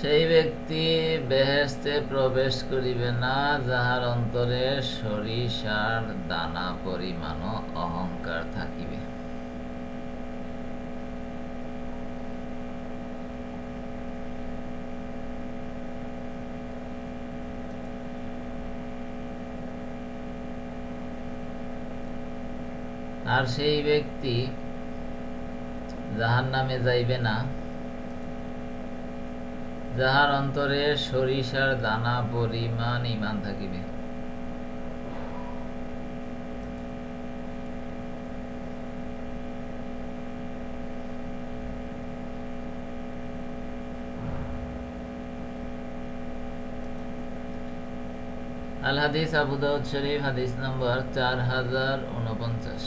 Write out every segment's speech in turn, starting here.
সেই ব্যক্তি বেহেস্তে প্রবেশ করিবে না, যাহার অন্তরে সরিষার দানা পরিমাণ অহংকার থাকিবে। আর সেই ব্যক্তি যাহার নামে যাইবে না যাহার অন্তরে সরিষার দানা পরিমাণ ইমান থাকিবে। আল হাদিস আবু দাউদ শরীফ, হাদিস নম্বর চার হাজার উনপঞ্চাশ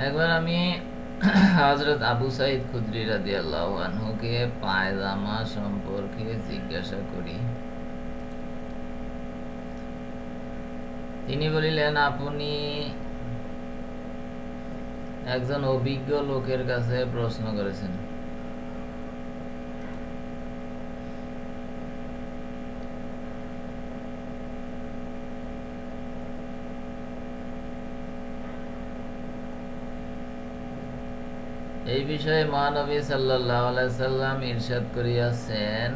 একবার আমি হজরত আবু সাইদ খুদ্রি রাদি আনহুকে পায়জামা সম্পর্কে জিজ্ঞাসা করি। তিনি বলিলেন, আপনি একজন অভিজ্ঞ লোকের কাছে প্রশ্ন করেছেন। এই বিষয়ে মহানবী সাল্লাহ আলাইসাল্লাম ইরশাদ করিয়াছেন।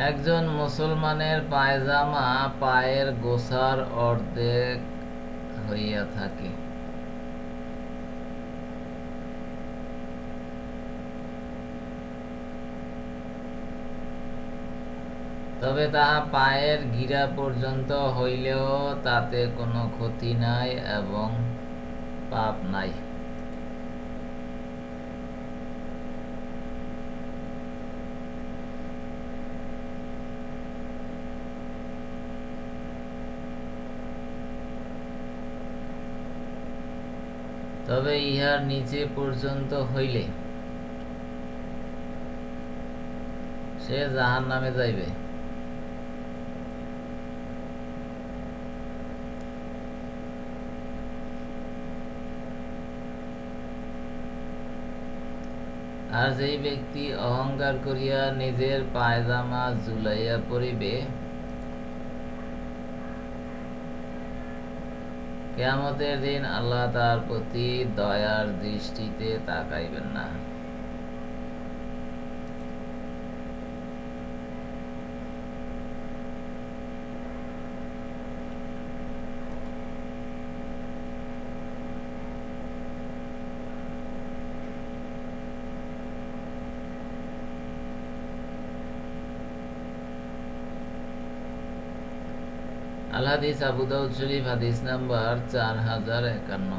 একজন মুসলমানের পায়জামা পায়ের গোসার অর্ধেক হইয়া থাকে। তবে তাহা পায়ের গিরা পর্যন্ত হইলেও তাতে কোনো ক্ষতি নাই এবং পাপ নাই। তবে ইহার নিচে পর্যন্ত হইলে সে জাহান নামে যাইবে। আর যেই ব্যক্তি অহংকার করিয়া নিজের পায়জামা জুলাইয়া পরিবে কেয়ামতের দিন আল্লাহ তার প্রতি দয়ার দৃষ্টিতে তাকাইবেন না। আল হাদিস আবু দাউদ শরীফ হাদিস নাম্বার চার হাজার একান্ন।